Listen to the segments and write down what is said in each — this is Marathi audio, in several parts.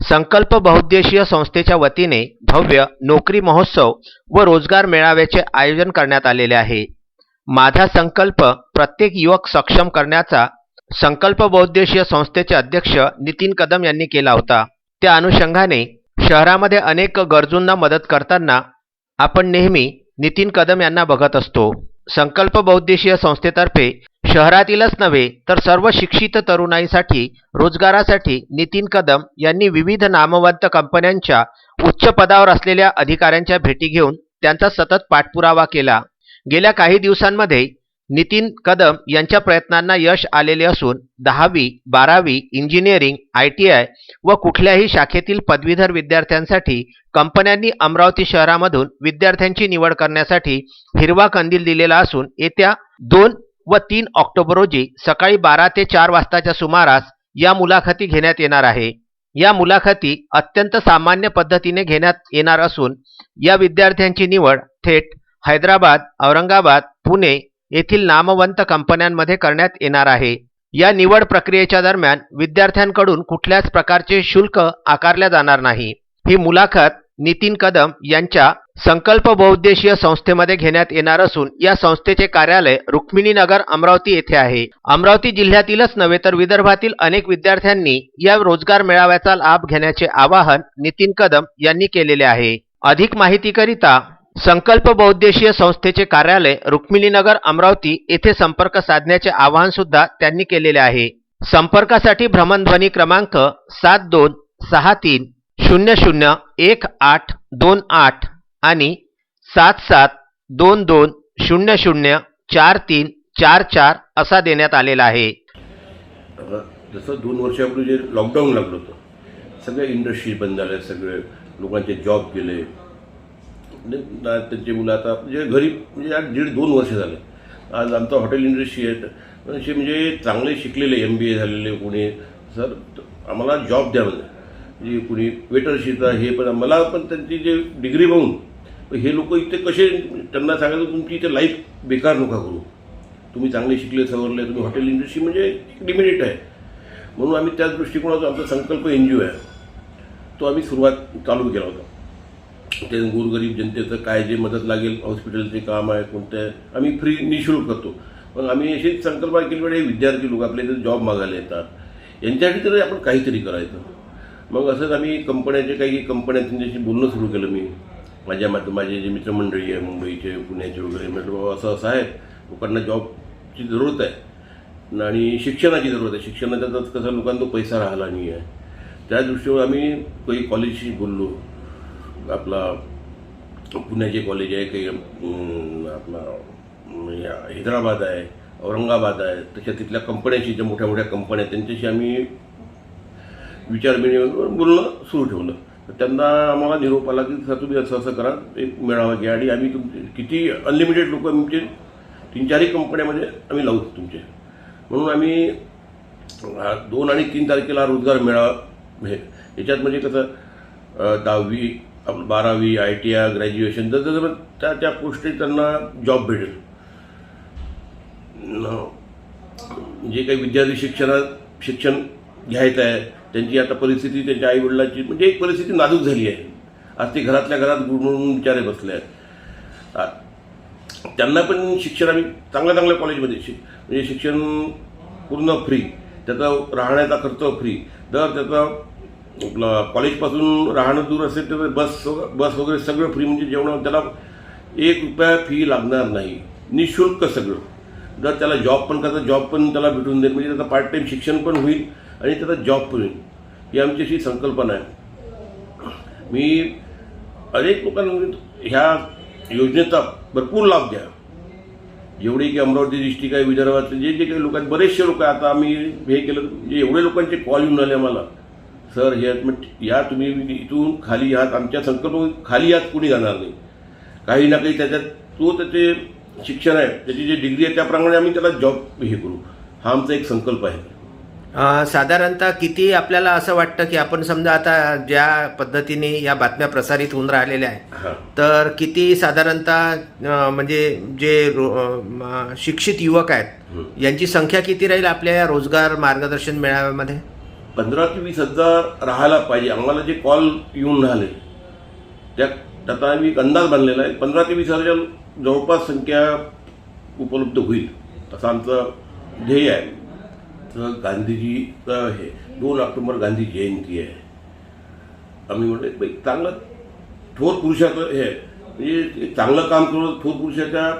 संकल्प बहुउद्देशीय संस्थेच्या वतीने भव्य नोकरी महोत्सव व रोजगार मेळाव्याचे आयोजन करण्यात आलेले आहे. माझा संकल्प प्रत्येक युवक सक्षम करण्याचा संकल्प बहुउद्देशीय संस्थेचे अध्यक्ष नितीन कदम यांनी केला होता. त्या अनुषंगाने शहरामध्ये अनेक गरजूंना मदत करताना आपण नेहमी नितीन कदम यांना बघत असतो. संकल्प बहुउद्देशीय संस्थेतर्फे शहरातीलच नव्हे तर सर्व शिक्षित तरुणाईसाठी रोजगारासाठी नितीन कदम यांनी विविध नामवंत कंपन्यांच्या उच्च पदावर असलेल्या अधिकाऱ्यांच्या भेटी घेऊन त्यांचा सतत पाठपुरावा केला. गेल्या काही दिवसांमध्ये नितीन कदम यांच्या प्रयत्नांना यश आलेले असून दहावी बारावी इंजिनिअरिंग आय टी आय व कुठल्याही शाखेतील पदवीधर विद्यार्थ्यांसाठी कंपन्यांनी अमरावती शहरामधून विद्यार्थ्यांची निवड करण्यासाठी हिरवा कंदील दिलेला असून येत्या दोन व तीन ऑक्टोबर रोजी सकाळी बारा ते चार वाजताच्या सुमारास या मुलाखती घेण्यात येणार आहे. या मुलाखती अत्यंत सामान्य पद्धतीने घेण्यात येणार असून या विद्यार्थ्यांची निवड थेट हैदराबाद औरंगाबाद पुणे येथील नामवंत कंपन्यांमध्ये करण्यात येणार आहे. या निवड प्रक्रियेच्या दरम्यान विद्यार्थ्यांकडून कुठल्याच प्रकारचे शुल्क आकारल्या जाणार नाही. ही मुलाखत नितीन कदम यांच्या संकल्प बहुउद्देशीय संस्थेमध्ये घेण्यात येणार असून या संस्थेचे कार्यालय रुक्मिणीनगर अमरावती येथे आहे. अमरावती जिल्ह्यातीलच नव्हे तर विदर्भातील अनेक विद्यार्थ्यांनी या रोजगार मेळाव्याचा लाभ घेण्याचे आवाहन नितीन कदम यांनी केलेले आहे. अधिक माहितीकरिता संकल्प बहुउद्देशीय संस्थेचे कार्यालय रुक्मिणीनगर अमरावती येथे संपर्क साधण्याचे आवाहन सुद्धा त्यांनी केलेले आहे. संपर्कासाठी भ्रमणध्वनी क्रमांक सात दोन सहा तीन शून्य शून्य एक आठ दोन आठ आणि सात सात दोन दोन शून्य शून्य चार तीन चार चार असा देण्यात आलेला आहे. जसं दोन वर्षापूर्वी जे लॉकडाऊन लागलं होतं सगळ्या इंडस्ट्री बंद झाल्या सगळे लोकांचे जॉब गेले. म्हणजे त्यांची मुलं आता म्हणजे घरी म्हणजे आज दीड दोन वर्ष झाले. आज आमचं हॉटेल इंडस्ट्री आहे. असे म्हणजे चांगले शिकलेले एम बी ए झालेले कोणी सर आम्हाला जॉब द्या म्हणजे म्हणजे कुणी वेटर शिकता हे पण मला पण त्यांची जे डिग्री बघून हे लोक इथे कसे त्यांना सांगायचं तुमची इथे लाईफ बेकार नका करू. तुम्ही चांगले शिकले सवरले तुम्ही हॉटेल इंडस्ट्री म्हणजे एक आहे. म्हणून आम्ही त्याच दृष्टिकोनाचा आमचा संकल्प एन जी ओ आहे. तो आम्ही सुरुवात चालू केला होता. ते गोरगरीब जनतेचं काय जे मदत लागेल हॉस्पिटलचे काम आहे कोणतं आहे आम्ही फ्री निशुल्क करतो. पण आम्ही अशीच संकल्पना केली म्हणजे विद्यार्थी लोक आपल्या इथे जॉब मागायला येतात. यांच्यासाठी तरी आपण काहीतरी करायचं. मग असंच आम्ही कंपन्याचे काही कंपन्या त्यांच्याशी बोलणं सुरू केलं मी. माझ्या मात माझे जे मित्रमंडळी आहे मुंबईचे पुण्याचे वगैरे म्हटलं बाबा असं असं आहे. लोकांना जॉबची जरूरत आहे. आणि शिक्षणाची जरूरत आहे. शिक्षणाचा तर कसं लोकांना तो पैसा राहिला नाही आहे. त्या दृष्टीवर आम्ही काही कॉलेजशी बोललो. आपला पुण्याचे कॉलेज आहे काही आपला या हैदराबाद आहे औरंगाबाद आहे. तशा तिथल्या कंपन्याशी ज्या मोठ्या मोठ्या कंपन्या त्यांच्याशी आम्ही विचारविनिमय बोलणं सुरू ठेवलं. तर त्यांना आम्हाला निरोप आला की सर तुम्ही असं असं करा एक मेळावा घ्या आणि आम्ही तुमचे किती अनलिमिटेड लोक आमचे तीन चारही कंपन्यामध्ये आम्ही लावू तुमचे. म्हणून आम्ही दोन आणि तीन तारखेला रोजगार मेळावा हे याच्यात म्हणजे कसं दहावी आपलं बारावी आय टी आय ग्रॅज्युएशन जर जर त्या त्या गोष्टी त्यांना जॉब भेटेल. जे काही विद्यार्थी शिक्षणात शिक्षण घ्यायचं आहे त्यांची आता परिस्थिती त्यांच्या आईवडिलांची म्हणजे एक परिस्थिती नाजूक झाली आहे. आज ते घरातल्या घरात गुणवून विचारे बसले आहेत. त्यांना पण शिक्षण आम्ही चांगल्या चांगल्या कॉलेजमध्ये शिक म्हणजे शिक्षण पूर्ण फ्री त्याचा राहण्याचा खर्च फ्री दर त्याचा कॉलेजपासून राहणं दूर असेल तर बस बस वगैरे सगळं फ्री म्हणजे जेवण त्याला एक रुपया फी लागणार नाही. निशुल्क सगळं. जर त्याला जॉब पण करायचा जॉब पण त्याला भेटून देईल. म्हणजे त्याचं पार्ट टाईम शिक्षण पण होईल. आणि त्याचा जॉब पण ही आमची अशी संकल्पना आहे. मी अनेक लोकांना ह्या योजनेचा भरपूर लाभ घ्या. जेवढे की अमरावती डिस्ट्रिक्ट आहे विदर्भातले जे जे काही लोक आहेत बरेचसे लोक आता आम्ही हे केलं म्हणजे एवढे लोकांचे कॉल येऊन आले आम्हाला. सर हे मग या तुम्ही इथून खाली आहात आमच्या संकल्प खाली आहात कुणी जाणार नाही. काही ना काही त्याच्यात तो त्याचे शिक्षण आहे त्याची जी डिग्री आहे त्याप्रमाणे आम्ही त्याला जॉब हे करू. हा आमचा एक संकल्प आहे. साधारणतः किती आपल्याला असं वाटतं की आपण समजा आता ज्या पद्धतीने या बातम्या प्रसारित होऊन राहिलेल्या आहेत तर किती साधारणतः म्हणजे जे शिक्षित युवक आहेत. यांची संख्या किती राहील आपल्या या रोजगार मार्गदर्शन मेळाव्यामध्ये? पंधरा ते वीस हजार राहायला पाहिजे. आम्हाला जे कॉल येऊन राहिले त्या त्याचा आम्ही एक अंदाज बांधलेला आहे. पंधरा ते वीस हजारच्या जवळपास संख्या उपलब्ध होईल असं आमचं ध्येय आहे. तर गांधीजीचं हे दोन ऑक्टोबर गांधी जयंती आहे. आम्ही म्हटलं बाई चांगलं थोर पुरुषाचं हे आहे. म्हणजे एक चांगलं काम करू थोर पुरुषाच्या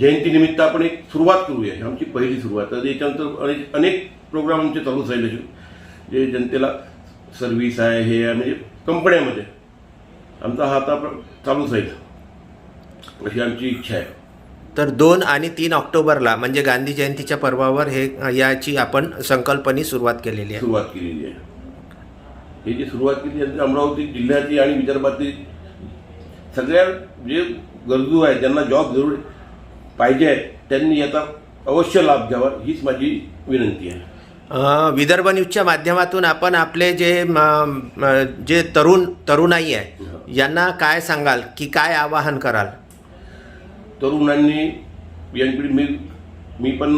जयंतीनिमित्त आपण एक सुरुवात करूया. आमची पहिली सुरुवात. तर याच्यानंतर अनेक अनेक प्रोग्राम आमचे चालूच राहिले. असे जे जनतेला सर्व्हिस आहे हे आहे म्हणजे कंपन्यामध्ये. आमचा हा आता चालूच राहील. अशी आमची इच्छा आहे. तर दोन आणि तीन ऑक्टोबरला म्हणजे गांधी जयंतीच्या पर्वावर हे याची आपण संकल्पनी सुरुवात केलेली आहे. सुरुवात केलेली आहे. ही जी सुरुवात केली आहे अमरावती जिल्ह्याची आणि विदर्भातील सगळ्या जे गरजू आहेत ज्यांना जॉब जरूर पाहिजे आहे त्यांनी याचा अवश्य लाभ घ्यावा हीच माझी विनंती आहे. विदर्भ न्यूजच्या माध्यमातून आपण आपले जे जे तरुण तरुणाई आहे यांना काय सांगाल की काय आवाहन कराल? तरुणांनी यंग पिढी मी मी पण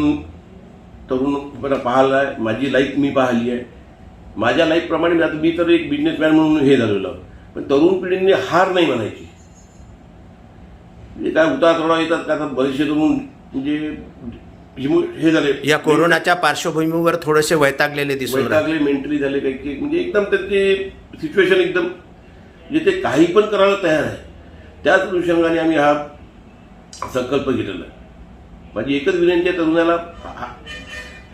तरुणपणा पाहिला आहे. माझी लाईफ मी पाहिली आहे. माझ्या लाईफप्रमाणे मी आता मी तर एक बिझनेसमॅन म्हणून हे झालेलो. पण तरुण पिढींनी हार नाही म्हणायची. म्हणजे काय उतार चढाव येतात का? आता बरेचसे तरुण म्हणजे हे झाले. या कोरोनाच्या पार्श्वभूमीवर थोडेसे वैतागलेले दिसून. वैतागले मेंटली झाले काही काही. म्हणजे एकदम त्यांचे सिच्युएशन एकदम म्हणजे ते काही पण करायला तयार आहे. त्याच अनुषंगाने आम्ही हा संकल्प घेतलेला आहे. माझी एकच विनंती आहे तरुणाला हा-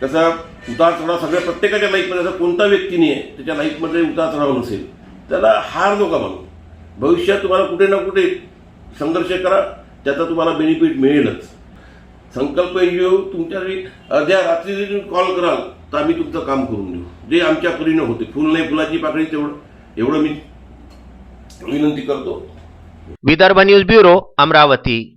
कसा उतार चढाव सगळ्या प्रत्येकाच्या लाईफमध्ये असा कोणता व्यक्ती नाही आहे त्याच्या लाईफमध्ये उतार चढाव नसेल त्याला हार नका म्हणून भविष्यात तुम्हाला कुठे ना कुठे संघर्ष करा त्याचा तुम्हाला बेनिफिट मिळेलच. संकल्प एन जी ओ तुमच्या अर्ध्या रात्री जरी कॉल कराल तर आम्ही तुमचं काम करून देऊ. जे आमच्या परीनं होते फुल नाही फुलाची पाकळी तेवढं एवढं मी विनंती करतो. Vidarbha news bureau Amravati.